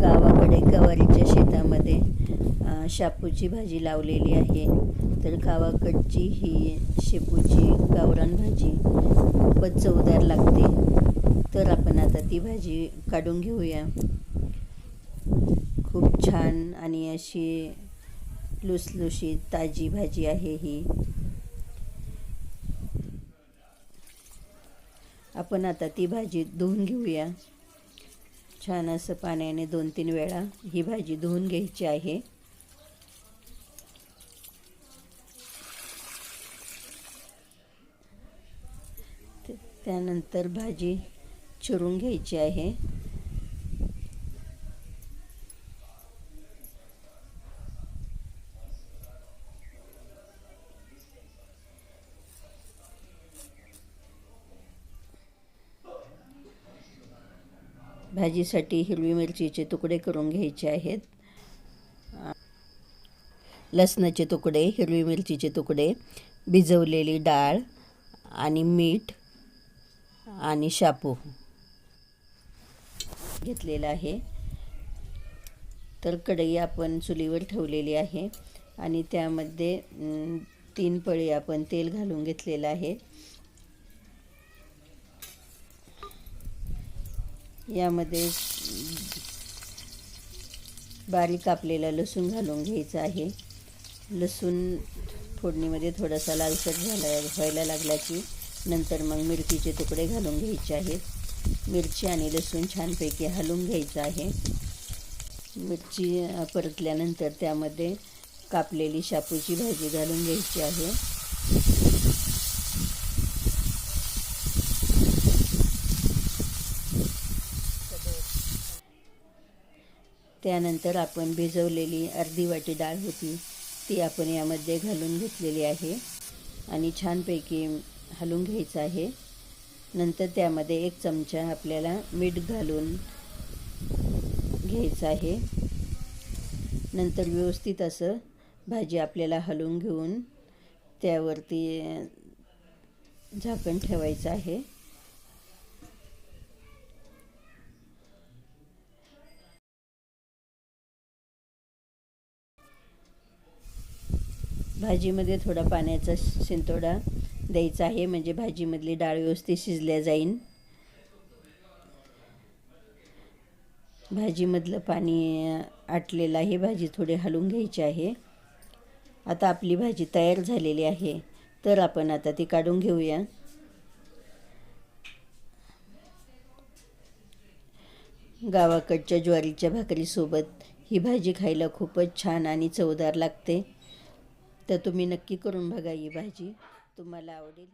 गावाकडे गवारीच्या शेतामध्ये शापूची भाजी लावलेली आहे. तर गावाकडची ही शेपूची गावरान भाजी खूपच चवदार लागते. तर आपण आता ती भाजी काढून घेऊया. खूप छान आणि अशी लुसलुशीत ताजी भाजी आहे ही. आपण आता ती भाजी धुवून घेऊया. छान असं पाण्याने दोन तीन वेळा ही भाजी धुवून घ्यायची आहे. त्यानंतर भाजी चिरून घ्यायची आहे. भाजीसाठी हिरवी मिरचीचे तुकडे करून घ्यायचे आहेत. लसणाचे तुकडे हिरवी मिरचीचे तुकडे भिजवलेली डाळ आणि मीठ आणि शापू घेतलेला आहे. तर कढई आपण चुलीवर ठेवलेली आहे आणि त्यामध्ये तीन पळी आपण तेल घालून घेतलेलं आहे. यामध्ये बारीक कापलेला लसूण घालून घ्यायचा आहे. लसूण फोडणीमध्ये थोडासा लालसट झाला व्हायला लागला की नंतर मग मिरचीचे तुकडे घालून घ्यायचे आहेत. मिरची आणि लसूण छानपैकी हलवून घ्यायचं आहे. मिरची परतल्यानंतर त्यामध्ये कापलेली शापूची भाजी घालून घ्यायची आहे. त्यानंतर आपण भिजवलेली अर्धी वाटी डाळ होती ती आपण यामध्ये घालून घेतलेली आहे आणि छानपैकी हलवून घ्यायचं आहे. नंतर त्यामध्ये एक चमचा आपल्याला मीठ घालून घ्यायचं आहे. नंतर व्यवस्थित असं भाजी आपल्याला हलवून घेऊन त्यावरती झाकण ठेवायचं आहे. भाजीमध्ये थोडा पाण्याचा शिंतोडा द्यायचा आहे म्हणजे भाजीमधली डाळ व्यवस्थित शिजल्या जाईन. भाजीमधलं पाणी आटलेलं आहे भाजी थोडी हलवून घ्यायची आहे. आता आपली भाजी तयार झालेली आहे तर आपण आता ती काढून घेऊया. गावाकडच्या ज्वारीच्या भाकरीसोबत ही भाजी खायला खूपच छान आणि चवदार लागते. तर तुम्ही नक्की करून बघा ही भाजी. तुम्हाला आवडेल